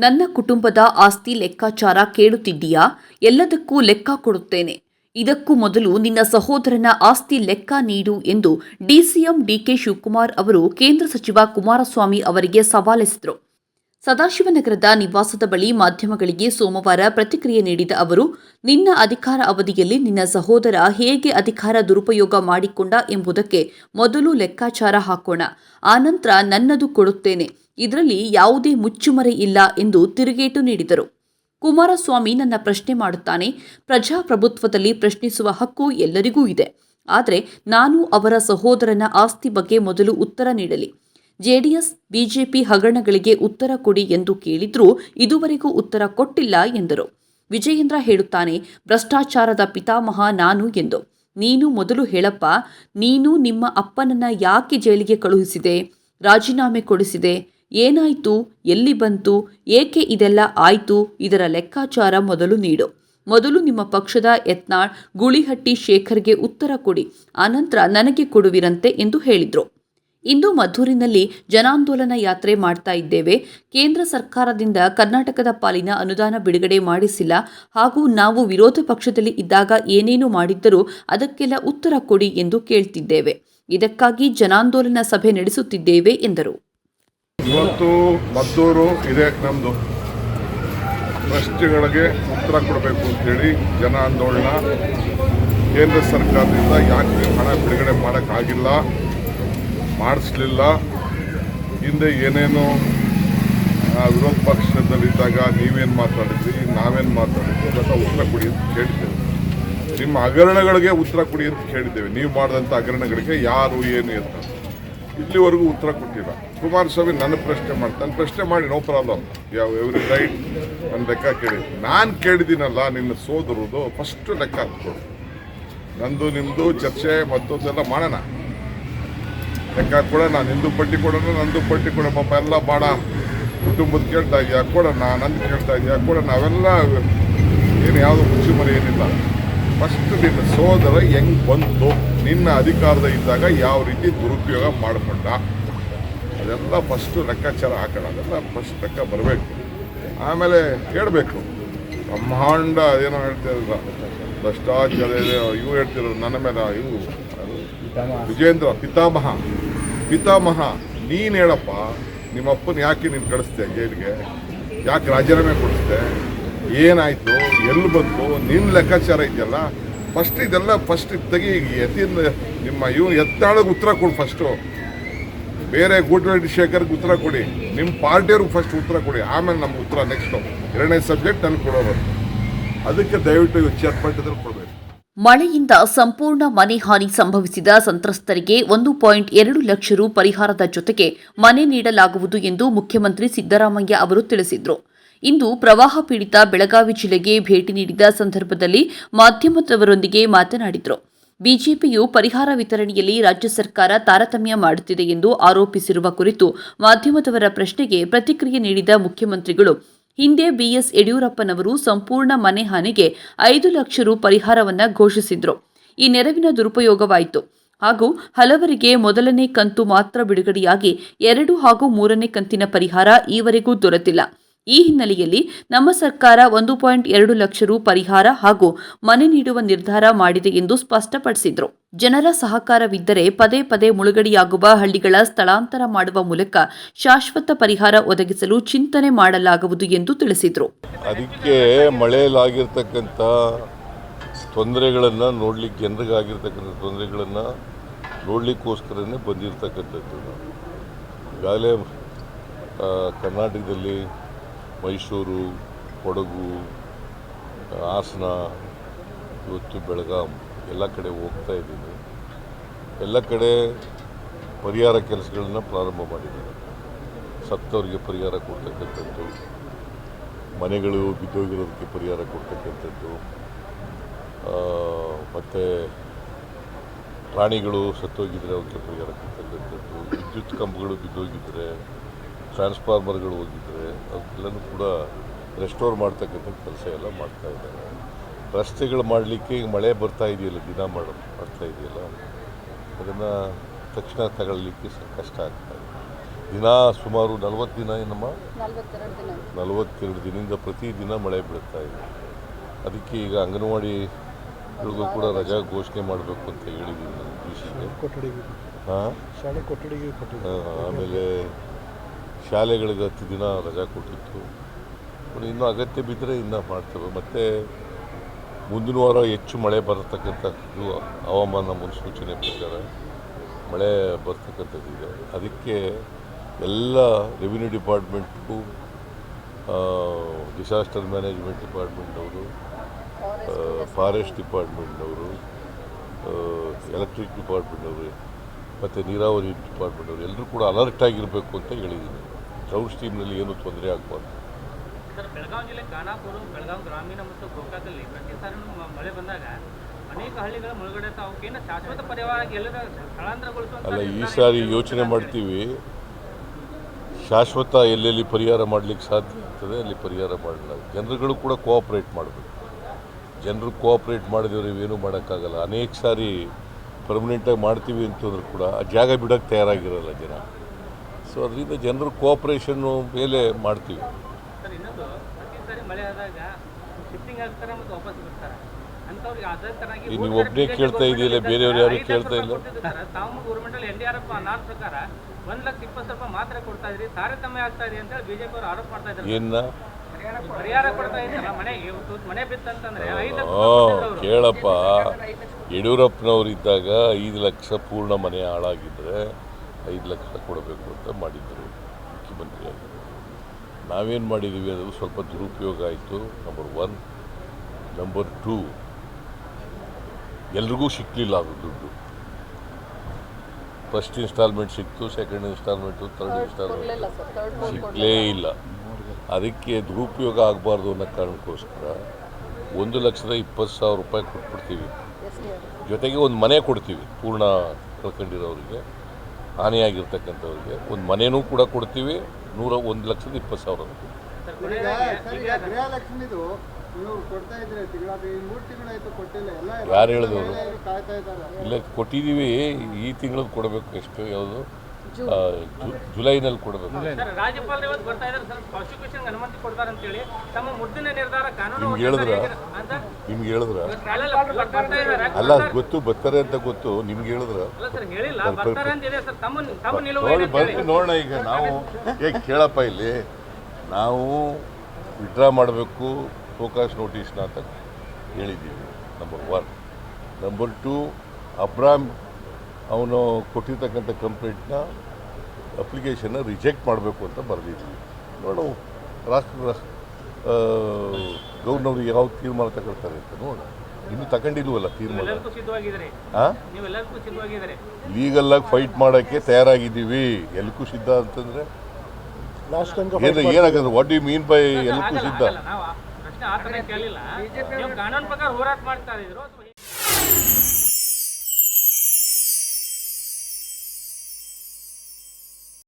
ನನ್ನ ಕುಟುಂಬದ ಆಸ್ತಿ ಲೆಕ್ಕಾಚಾರ ಕೇಳುತ್ತಿದ್ದೀಯಾ? ಎಲ್ಲದಕ್ಕೂ ಲೆಕ್ಕ ಕೊಡುತ್ತೇನೆ. ಇದಕ್ಕೂ ಮೊದಲು ನಿನ್ನ ಸಹೋದರನ ಆಸ್ತಿ ಲೆಕ್ಕ ನೀಡು ಎಂದು ಡಿಸಿಎಂ ಡಿಕೆ ಶಿವಕುಮಾರ್ ಅವರು ಕೇಂದ್ರ ಸಚಿವ ಕುಮಾರಸ್ವಾಮಿ ಅವರಿಗೆ ಸವಾಲೆಸೆದರು. ಸದಾಶಿವನಗರದ ನಿವಾಸದ ಬಳಿ ಮಾಧ್ಯಮಗಳಿಗೆ ಸೋಮವಾರ ಪ್ರತಿಕ್ರಿಯೆ ನೀಡಿದ ಅವರು, ನಿನ್ನ ಅಧಿಕಾರ ಅವಧಿಯಲ್ಲಿ ನಿನ್ನ ಸಹೋದರ ಹೇಗೆ ಅಧಿಕಾರ ದುರುಪಯೋಗ ಮಾಡಿಕೊಂಡ ಎಂಬುದಕ್ಕೆ ಮೊದಲು ಲೆಕ್ಕಾಚಾರ ಹಾಕೋಣ. ಆನಂತರ ನನ್ನದು ಕೊಡುತ್ತೇನೆ. ಇದರಲ್ಲಿ ಯಾವುದೇ ಮುಚ್ಚುಮರೆ ಇಲ್ಲ ಎಂದು ತಿರುಗೇಟು ನೀಡಿದರು. ಕುಮಾರಸ್ವಾಮಿ ನನ್ನ ಪ್ರಶ್ನೆ ಮಾಡುತ್ತಾನೆ. ಪ್ರಜಾಪ್ರಭುತ್ವದಲ್ಲಿ ಪ್ರಶ್ನಿಸುವ ಹಕ್ಕು ಎಲ್ಲರಿಗೂ ಇದೆ. ಆದರೆ ನಾನು ಅವರ ಸಹೋದರನ ಆಸ್ತಿ ಬಗ್ಗೆ ಮೊದಲು ಉತ್ತರ ನೀಡಲಿ. ಜೆಡಿಎಸ್, ಬಿಜೆಪಿ ಹಗರಣಗಳಿಗೆ ಉತ್ತರ ಕೊಡಿ ಎಂದು ಕೇಳಿದ್ರೂ ಇದುವರೆಗೂ ಉತ್ತರ ಕೊಟ್ಟಿಲ್ಲ ಎಂದರು. ವಿಜಯೇಂದ್ರ ಹೇಳುತ್ತಾನೆ, ಭ್ರಷ್ಟಾಚಾರದ ಪಿತಾಮಹ ನಾನು ಎಂದು. ನೀನು ಮೊದಲು ಹೇಳಪ್ಪ. ನೀನು ನಿಮ್ಮ ಅಪ್ಪನನ್ನ ಯಾಕೆ ಜೈಲಿಗೆ ಕಳುಹಿಸಿದೆ? ರಾಜೀನಾಮೆ ಕೊಡಿಸಿದೆ. ಏನಾಯ್ತು? ಎಲ್ಲಿ ಬಂತು? ಏಕೆ ಇದೆಲ್ಲ ಆಯ್ತು? ಇದರ ಲೆಕ್ಕಾಚಾರ ಮೊದಲು ನೀಡು. ಮೊದಲು ನಿಮ್ಮ ಪಕ್ಷದ ಯತ್ನಾಳ್ ಗುಳಿಹಟ್ಟಿ ಶೇಖರ್ಗೆ ಉತ್ತರ ಕೊಡಿ. ಆನಂತರ ನನಗೆ ಕೊಡುವಿರಂತೆ ಎಂದು ಹೇಳಿದರು. ಇಂದು ಮಧೂರಿನಲ್ಲಿ ಜನಾಂದೋಲನ ಯಾತ್ರೆ ಮಾಡ್ತಾ ಇದ್ದೇವೆ. ಕೇಂದ್ರ ಸರ್ಕಾರದಿಂದ ಕರ್ನಾಟಕದ ಪಾಲಿನ ಅನುದಾನ ಬಿಡುಗಡೆ ಮಾಡಿಸಿಲ್ಲ. ಹಾಗೂ ನಾವು ವಿರೋಧ ಪಕ್ಷದಲ್ಲಿ ಇದ್ದಾಗ ಏನೇನು ಮಾಡಿದ್ದರೂ ಅದಕ್ಕೆಲ್ಲ ಉತ್ತರ ಕೊಡಿ ಎಂದು ಕೇಳ್ತಿದ್ದೇವೆ. ಇದಕ್ಕಾಗಿ ಜನಾಂದೋಲನ ಸಭೆ ನಡೆಸುತ್ತಿದ್ದೇವೆ ಎಂದರು. ಇವತ್ತು ಮದ್ದೂರು ಇದೆ ನಮ್ಮದು ಪ್ರಶ್ನೆಗಳಿಗೆ ಉತ್ತರ ಕೊಡಬೇಕು ಅಂತೇಳಿ ಜನ ಆಂದೋಲನ ಕೇಂದ್ರ ಸರ್ಕಾರದಿಂದ ಯಾಕೆ ಹಣ ಬಿಡುಗಡೆ ಮಾಡೋಕ್ಕಾಗಿಲ್ಲ, ಮಾಡಿಸ್ಲಿಲ್ಲ, ಹಿಂದೆ ಏನೇನು ವಿರೋಧ ಪಕ್ಷದಲ್ಲಿದ್ದಾಗ ನೀವೇನು ಮಾತಾಡಿದ್ರಿ, ನಾವೇನು ಮಾತಾಡಿದ್ವಿ ಅದಕ್ಕೆ ಉತ್ತರ ಕೊಡಿ ಅಂತ ಕೇಳಿದ್ದೇವೆ. ನಿಮ್ಮ ಹಗರಣಗಳಿಗೆ ಉತ್ತರ ಕೊಡಿ ಅಂತ ಕೇಳಿದ್ದೇವೆ. ನೀವು ಮಾಡಿದಂಥ ಹಗರಣಗಳಿಗೆ ಯಾರು ಏನು ಅಂತ ಇಲ್ಲಿವರೆಗೂ ಉತ್ತರ ಕೊಟ್ಟಿಲ್ಲ. ಕುಮಾರಸ್ವಾಮಿ ನನ್ನ ಪ್ರಶ್ನೆ ಮಾಡಿ ನನ್ನ ಪ್ರಶ್ನೆ ಮಾಡಿ ನೋ ಪ್ರಾಬ್ಲಮ್ ಯಾವ ಎವ್ರಿ ರೈಟ್ ನನ್ನ ಲೆಕ್ಕ ಕೇಳಿ. ನಾನು ಕೇಳಿದ್ದೀನಲ್ಲ ನಿನ್ನ ಸೋದರದು ಫಸ್ಟ್ ಲೆಕ್ಕ ಹಾಕ್ಕೊಡು. ನಂದು ನಿಮ್ಮದು ಚರ್ಚೆ, ಮತ್ತೊಂದೆಲ್ಲ ಮಾಡೋಣ. ಲೆಕ್ಕ ಕೊಡೋಣ ನಿಂದು ಪಟ್ಟಿ ಕೊಡೋಣ, ನಂದು ಪಟ್ಟಿ ಕೊಡೋ ಪಾಪ ಎಲ್ಲ ಬಾಡ. ಕುಟುಂಬದ ಕೇಳ್ತಾ ಇದೆಯಾ? ಕೊಡೋಣ, ನಂದು ಕೇಳ್ತಾ ಇದೆಯಾ? ಕೊಡೋಣ, ಅವೆಲ್ಲ, ಏನು ಯಾವುದು ಮುಚ್ಚುಮರೆ ಏನಿಲ್ಲ. ಫಸ್ಟ್ ನಿನ್ನ ಸೋದರ ಹೆಂಗ್ ಬಂತು? ನಿನ್ನ ಅಧಿಕಾರದ ಇದ್ದಾಗ ಯಾವ ರೀತಿ ದುರುಪಯೋಗ ಮಾಡಿಕೊಂಡ? ಅದೆಲ್ಲ ಫಸ್ಟು ಲೆಕ್ಕಾಚಾರ ಹಾಕೋಣ. ಅದೆಲ್ಲ ಫಸ್ಟ್ ಲೆಕ್ಕ ಬರಬೇಕು. ಆಮೇಲೆ ಕೇಳಬೇಕು ಬ್ರಹ್ಮಾಂಡ ಅದೇನೋ ಹೇಳ್ತಿರಲ್ಲ ಭ್ರಷ್ಟಾಚಾರ ಇವು ಹೇಳ್ತಿರೋ ನನ್ನ ಮೇಲೆ. ಇವು ವಿಜೇಂದ್ರ ಪಿತಾಮಹ. ಪಿತಾಮಹ, ನೀನು ಹೇಳಪ್ಪ ನಿಮ್ಮಪ್ಪನ ಯಾಕೆ ನೀನು ಕಳಿಸ್ದೆ ಜೈಲಿಗೆ? ಯಾಕೆ ರಾಜೀನಾಮೆ ಕೊಡಿಸ್ದೆ? ಏನಾಯಿತು, ಎಲ್ಲಿ ಬಂತು ನಿಮ್ಮ ಲೆಕ್ಕಾಚಾರ ಇದೆಯಲ್ಲ ಫಸ್ಟ್ ಇದೆಲ್ಲ ಫಸ್ಟ್ ತೆಗಿ ಎತ್ತಿನ ನಿಮ್ಮ ಇವ್ ಎತ್ತಾಳಿಗೆ ಉತ್ತರ ಕೊಡು ಫಸ್ಟು ಬೇರೆ ಗೂಟರೆಡ್ಡಿ ಶೇಖರ್ಗೆ ಉತ್ತರ ಕೊಡಿ. ನಿಮ್ಮ ಪಾರ್ಟಿಯವ್ರಿಗೆ ಫಸ್ಟ್ ಉತ್ತರ ಕೊಡಿ. ಆಮೇಲೆ ನಮ್ಮ ಉತ್ತರ ನೆಕ್ಸ್ಟು ಎರಡನೇ ಸಬ್ಜೆಕ್ಟ್ ನನಗೆ ಕೊಡೋದು ಅದಕ್ಕೆ ದಯವಿಟ್ಟು ಚೇರ್ಪಟ್ಟದಲ್ಲಿ ಕೊಡಬೇಕು. ಮಳೆಯಿಂದ ಸಂಪೂರ್ಣ ಮನೆ ಹಾನಿ ಸಂಭವಿಸಿದ ಸಂತ್ರಸ್ತರಿಗೆ ಒಂದು ಪಾಯಿಂಟ್ ಎರಡು ಲಕ್ಷ ರು ಪರಿಹಾರದ ಜೊತೆಗೆ ಮನೆ ನೀಡಲಾಗುವುದು ಎಂದು ಮುಖ್ಯಮಂತ್ರಿ ಸಿದ್ದರಾಮಯ್ಯ ಅವರು ತಿಳಿಸಿದರು. ಇಂದು ಪ್ರವಾಹ ಪೀಡಿತ ಬೆಳಗಾವಿ ಜಿಲ್ಲೆಗೆ ಭೇಟಿ ನೀಡಿದ ಸಂದರ್ಭದಲ್ಲಿ ಮಾಧ್ಯಮದವರೊಂದಿಗೆ ಮಾತನಾಡಿದರು. ಬಿಜೆಪಿಯು ಪರಿಹಾರ ವಿತರಣೆಯಲ್ಲಿ ರಾಜ್ಯ ಸರ್ಕಾರ ತಾರತಮ್ಯ ಮಾಡುತ್ತಿದೆ ಎಂದು ಆರೋಪಿಸಿರುವ ಕುರಿತು ಮಾಧ್ಯಮದವರ ಪ್ರಶ್ನೆಗೆ ಪ್ರತಿಕ್ರಿಯೆ ನೀಡಿದ ಮುಖ್ಯಮಂತ್ರಿಗಳು, ಹಿಂದೆ ಬಿಎಸ್ ಯಡಿಯೂರಪ್ಪನವರು ಸಂಪೂರ್ಣ ಮನೆ ಹಾನಿಗೆ ಐದು ಲಕ್ಷ ರು ಪರಿಹಾರವನ್ನ ಘೋಷಿಸಿದ್ರು. ಈ ನೆರವಿನ ದುರುಪಯೋಗವಾಯಿತು. ಹಾಗೂ ಹಲವರಿಗೆ ಮೊದಲನೇ ಕಂತು ಮಾತ್ರ ಬಿಡುಗಡೆಯಾಗಿ ಎರಡು ಹಾಗೂ ಮೂರನೇ ಕಂತಿನ ಪರಿಹಾರ ಈವರೆಗೂ ದೊರೆತಿಲ್ಲ. ಈ ಹಿನ್ನೆಲೆಯಲ್ಲಿ ನಮ್ಮ ಸರ್ಕಾರ ಒಂದು ಪಾಯಿಂಟ್ ಎರಡು ಲಕ್ಷ ರು ಪರಿಹಾರ ಹಾಗೂ ಮನೆ ನೀಡುವ ನಿರ್ಧಾರ ಮಾಡಿದೆ ಎಂದು ಸ್ಪಷ್ಟಪಡಿಸಿದರು. ಜನರ ಸಹಕಾರವಿದ್ದರೆ ಪದೇ ಪದೇ ಮುಳುಗಡೆಯಾಗುವ ಹಳ್ಳಿಗಳ ಸ್ಥಳಾಂತರ ಮಾಡುವ ಮೂಲಕ ಶಾಶ್ವತ ಪರಿಹಾರ ಒದಗಿಸಲು ಚಿಂತನೆ ಮಾಡಲಾಗುವುದು ಎಂದು ತಿಳಿಸಿದರು. ಅದಕ್ಕೆ ಮಳೆಯಲ್ಲಾಗಿರ್ತಕ್ಕಂಥ ತೊಂದರೆಗಳನ್ನು ನೋಡ್ಲಿಕ್ಕೆ, ಜನರಿಗಾಗಿರ್ತಕ್ಕಂಥ ತೊಂದರೆಗಳನ್ನು ನೋಡಲಿಕ್ಕೋಸ್ಕರನೇ ಬಂದಿರತಕ್ಕಂಥದ್ದು. ಈಗಾಗಲೇ ಕರ್ನಾಟಕದಲ್ಲಿ ಮೈಸೂರು, ಕೊಡಗು, ಹಾಸನ, ಇವತ್ತು ಬೆಳಗಾಂ ಎಲ್ಲ ಕಡೆ ಹೋಗ್ತಾ ಇದ್ದೀನಿ. ಎಲ್ಲ ಕಡೆ ಪರಿಹಾರ ಕೆಲಸಗಳನ್ನ ಪ್ರಾರಂಭ ಮಾಡಿದ್ದಾರೆ ಸತ್ತವರಿಗೆ ಪರಿಹಾರ ಕೊಡ್ತಕ್ಕಂಥದ್ದು, ಮನೆಗಳು ಬಿದ್ದೋಗಿರೋದಕ್ಕೆ ಪರಿಹಾರ ಕೊಡ್ತಕ್ಕಂಥದ್ದು ಮತ್ತು ಪ್ರಾಣಿಗಳು ಸತ್ತೋಗಿದ್ದರೆ ಅವಕ್ಕೆ ಪರಿಹಾರ ಕೊಡ್ತಕ್ಕಂಥದ್ದು, ವಿದ್ಯುತ್ ಕಂಬಗಳು ಬಿದ್ದೋಗಿದ್ರೆ ಟ್ರಾನ್ಸ್ಫಾರ್ಮರ್ಗಳು ಹೋಗಿದ್ರೆ ಅದೆಲ್ಲನೂ ಕೂಡ ರೆಸ್ಟೋರ್ ಮಾಡ್ತಕ್ಕಂಥ ಕೆಲಸ ಎಲ್ಲ ಮಾಡ್ತಾ ಇದ್ದಾರೆ. ರಸ್ತೆಗಳು ಮಾಡಲಿಕ್ಕೆ ಈಗ ಮಳೆ ಬರ್ತಾ ಇದೆಯಲ್ಲ ದಿನ ಮಾಡ ಮಾಡ್ತಾ ಇದೆಯಲ್ಲ ಅದನ್ನು ತಕ್ಷಣ ತಗೊಳ್ಳಿಕ್ಕೆ ಕಷ್ಟ ಆಗ್ತಾ ಇದೆ. ದಿನ ಸುಮಾರು ನಲವತ್ತು ದಿನ ಏನಮ್ಮ? ನಲ್ವತ್ತೆರಡು ದಿನ. ನಲವತ್ತೆರಡು ದಿನದಿಂದ ಪ್ರತಿದಿನ ಮಳೆ ಬೀಳ್ತಾ ಇದೆ. ಅದಕ್ಕೆ ಈಗ ಅಂಗನವಾಡಿ ಗಳಿಗೂ ಕೂಡ ರಜಾ ಘೋಷಣೆ ಮಾಡಬೇಕು ಅಂತ ಹೇಳಿದ್ದೀನಿ ನಾನು ಡಿ ಸಿಗೆ ಕೊಠಡಿಗೆ ಹಾಂ? ಶಾಲೆ ಕೊಠಡಿಗೆ ಕೊಟ್ಟಿದ್ದು ಆಮೇಲೆ ಶಾಲೆಗಳಿಗೆ ಹತ್ತು ದಿನ ರಜಾ ಕೊಟ್ಟಿತ್ತು. ಇನ್ನು ಅಗತ್ಯ ಬಿದ್ದರೆ ಇನ್ನೂ ಮಾಡ್ತೇವೆ ಮತ್ತು ಮುಂದಿನ ವಾರ ಹೆಚ್ಚು ಮಳೆ ಬರತಕ್ಕಂಥದ್ದು ಹವಾಮಾನ ಮುನ್ಸೂಚನೆ ಪ್ರಕಾರ ಮಳೆ ಬರ್ತಕ್ಕಂಥದ್ದಿದೆ. ಅದಕ್ಕೆ ಎಲ್ಲ ರೆವಿನ್ಯೂ ಡಿಪಾರ್ಟ್ಮೆಂಟ್ಗೂ ಡಿಸಾಸ್ಟರ್ ಮ್ಯಾನೇಜ್ಮೆಂಟ್ ಡಿಪಾರ್ಟ್ಮೆಂಟ್ನವರು ಫಾರೆಸ್ಟ್ ಡಿಪಾರ್ಟ್ಮೆಂಟ್ನವರು ಎಲೆಕ್ಟ್ರಿಕ್ ಡಿಪಾರ್ಟ್ಮೆಂಟ್ನವರು, ಮತ್ತು ನೀರಾವರಿ ಡಿಪಾರ್ಟ್ಮೆಂಟ್ನವರು ಎಲ್ಲರೂ ಕೂಡ ಅಲರ್ಟ್ ಆಗಿರಬೇಕು ಅಂತ ಹೇಳಿದ್ದೀನಿ. ಡ್ರೌಟ್ ಸ್ಟೀಮ್ನಲ್ಲಿ ಏನೂ ತೊಂದರೆ ಆಗಬಾರ್ದು ಸರ್ ಬೆಳಗಾವಿ ಜಿಲ್ಲೆ ಖಾನಾಪುರ ಬೆಳಗಾವಿ ಗ್ರಾಮೀಣ ಮತ್ತು ಗೋಕಾಕಲ್ಲಿ ಪ್ರತಿ ಸಾರಿ ಮಳೆ ಬಂದಾಗ ಅನೇಕ ಹಳ್ಳಿಗಳ ಮುಳುಗಡೆ. ಅವಕ್ಕೇನು ಶಾಶ್ವತ ಪರಿಹಾರ ಎಲ್ಲರ ಸ್ಥಳಾಂತರಗೊಳಿಸುವ ಅಲ್ಲ ಈ ಸಾರಿ? ಯೋಚನೆ ಮಾಡ್ತೀವಿ ಶಾಶ್ವತ ಎಲ್ಲೆಲ್ಲಿ ಪರಿಹಾರ ಮಾಡಲಿಕ್ಕೆ ಸಾಧ್ಯ ಆಗ್ತದೆ ಅಲ್ಲಿ ಪರಿಹಾರ ಮಾಡಲ್ಲ ಜನರುಗಳು ಕೂಡ ಕೋಆಪ್ರೇಟ್ ಮಾಡಬೇಕು ಜನರು ಕೋಆಪ್ರೇಟ್ ಮಾಡಿದವ್ರು ಇವೇನು ಮಾಡೋಕ್ಕಾಗಲ್ಲ ಅನೇಕ ಸಾರಿ ಪರ್ಮನೆಂಟಾಗಿ ಮಾಡ್ತೀವಿ ಅಂತಂದ್ರೂ ಕೂಡ ಆ ಜಾಗ ಬಿಡೋಕ್ಕೆ ತಯಾರಾಗಿರಲ್ಲ ಜನ ಸೊ ಅದರಿಂದ ಜನರು ಕೋಆಪ್ರೇಷನ್ನು ಮೇಲೆ ಮಾಡ್ತೀವಿ. ನೀವು ಒಬ್ಬನೇ ಕೇಳ್ತಾ ಇದೆಯಲ್ಲ, ಬೇರೆಯವರು ಯಾರು ಕೇಳ್ತಾ ಇಲ್ಲ? ಏನ. ಕೇಳಪ್ಪ ಯಡಿಯೂರಪ್ಪನವರು ಇದ್ದಾಗ ಐದು ಲಕ್ಷ ಪೂರ್ಣ ಮನೆ ಹಾಳಾಗಿದ್ದರೆ ಐದು ಲಕ್ಷ ಕೊಡಬೇಕು ಅಂತ ಮಾಡಿದ್ದರು ಮುಖ್ಯಮಂತ್ರಿಯಾಗಿ. ನಾವೇನು ಮಾಡಿದ್ದೀವಿ ಅದು ಸ್ವಲ್ಪ ದುರುಪಯೋಗ ಆಯಿತು. ನಂಬರ್ ಒನ್ ನಂಬರ್ ಟೂ ಎಲ್ರಿಗೂ ಸಿಕ್ಕಲಿಲ್ಲ ಅದು ದುಡ್ಡು. ಫಸ್ಟ್ ಇನ್ಸ್ಟಾಲ್ಮೆಂಟ್ ಸಿಕ್ತು ಸೆಕೆಂಡ್ ಇನ್ಸ್ಟಾಲ್ಮೆಂಟು ಥರ್ಡ್ ಇನ್ಸ್ಟಾಲ್ಮೆಂಟ್ ಸಿಗಲೇ ಸಿಕ್ಕಲೇ ಇಲ್ಲ. ಅದಕ್ಕೆ ದುರುಪಯೋಗ ಆಗಬಾರ್ದು ಅನ್ನೋ ಕಾರಣಕ್ಕೋಸ್ಕರ ಒಂದು ಲಕ್ಷದ ಇಪ್ಪತ್ತು ಸಾವಿರ ರೂಪಾಯಿ ಕೊಟ್ಬಿಡ್ತೀವಿ. ಜೊತೆಗೆ ಒಂದು ಮನೆ ಕೊಡ್ತೀವಿ ಪೂರ್ಣ ಕಳ್ಕೊಂಡಿರೋರಿಗೆ. ಹಾನಿಯಾಗಿರ್ತಕ್ಕಂಥವ್ರಿಗೆ ಒಂದು ಮನೆನೂ ಕೂಡ ಕೊಡ್ತೀವಿ ನೂರ ಒಂದು ಲಕ್ಷದ ಇಪ್ಪತ್ತು ಸಾವಿರ ಯಾರು ಹೇಳಿದವರು? ಇಲ್ಲ ಕೊಟ್ಟಿದ್ದೀವಿ ಈ ತಿಂಗಳದ್ದು ಕೊಡಬೇಕು ಎಷ್ಟು ಯಾವುದು? ಜುಲೈನಲ್ಲಿ ಕೊಡಬೇಕು. ಸರ್ ರಾಜ್ಯಪಾಲರು ಇವತ್ತು ಬರ್ತಾ ಇದ್ದಾರೆ ಸರ್ ಪ್ರಾಸಿಕ್ಯೂಷನ್ ಅನುಮತಿ ಕೊಡ್ತಾರೆ ಅಂತೇಳಿ. ತಮ್ಮ ಮುದ್ದಿನ ನಿರ್ಧಾರ ಕಾನೂನು ನಿಮ್ಗೆ ಹೇಳಿದ್ರ? ನಿಮ್ಗೆ ಹೇಳಿದ್ರ? ಅಲ್ಲ ಗೊತ್ತು ಬರ್ತಾರೆ ಅಂತ ಗೊತ್ತು. ನಿಮ್ಗೆ ಹೇಳಿದ್ರ? ಸರ್ ಹೇಳಿಲ್ಲ. ಬರ್ತಾರೆ ಅಂತ ಇದೆ ಸರ್. ತಮ್ಮ ತಮ್ಮ ನಿಲುವು ನೋಡಿ ಬರ್ತೀವಿ ನೋಡೋಣ ಈಗ. ನಾವು ಏ ಕೇಳಪ್ಪ ಇಲ್ಲಿ. ನಾವು ವಿಡ್ರಾ ಮಾಡಬೇಕು ಫೋಕಾಸ್ ನೋಟಿಸ್ನ ಅಂತ ಹೇಳಿದ್ದೀವಿ ನಂಬರ್ ಒನ್ ನಂಬರ್ ಟು ಅಬ್ರಾಮ್ ಅವನು ಕೊಟ್ಟಿರ್ತಕ್ಕಂಥ ಕಂಪ್ಲೇಂಟ್ನ ಅಪ್ಲಿಕೇಶನ್ನ ರಿಜೆಕ್ಟ್ ಮಾಡಬೇಕು ಅಂತ ಬರೆದಿದ್ವಿ. ನೋಡು ರಾಷ್ಟ್ರ ಗೌರ್ನವ್ರು ಯಾವ ತೀರ್ಮಾನ ತಗೊಳ್ತಾರೆ ಅಂತ ನೋಡೋಣ ಇನ್ನು ತಗೊಂಡಿಲ್ವಲ್ಲ ತೀರ್ಮಾನ. ಲೀಗಲ್ಲಾಗಿ ಫೈಟ್ ಮಾಡೋಕ್ಕೆ ತಯಾರಾಗಿದ್ದೀವಿ. ಎಲ್ಲಕ್ಕೂ ಸಿದ್ಧ ಅಂತಂದರೆ? ಏನು ಏನಾಗಂದ್ರೆ ವಾಟ್ ಯು ಮೀನ್ ಬೈ ಎಲ್ಲಕ್ಕೂ ಸಿದ್ಧ? ಆಗಲ್ಲ. ಪ್ರಶ್ನೆ ಆ ಥರ ಕೇಳಿಲ್ಲ. ನೀವು ಕಾನೂನು ಪ್ರಕಾರ ಹೋರಾಟ ಮಾಡ್ತಾ ಇದ್ರು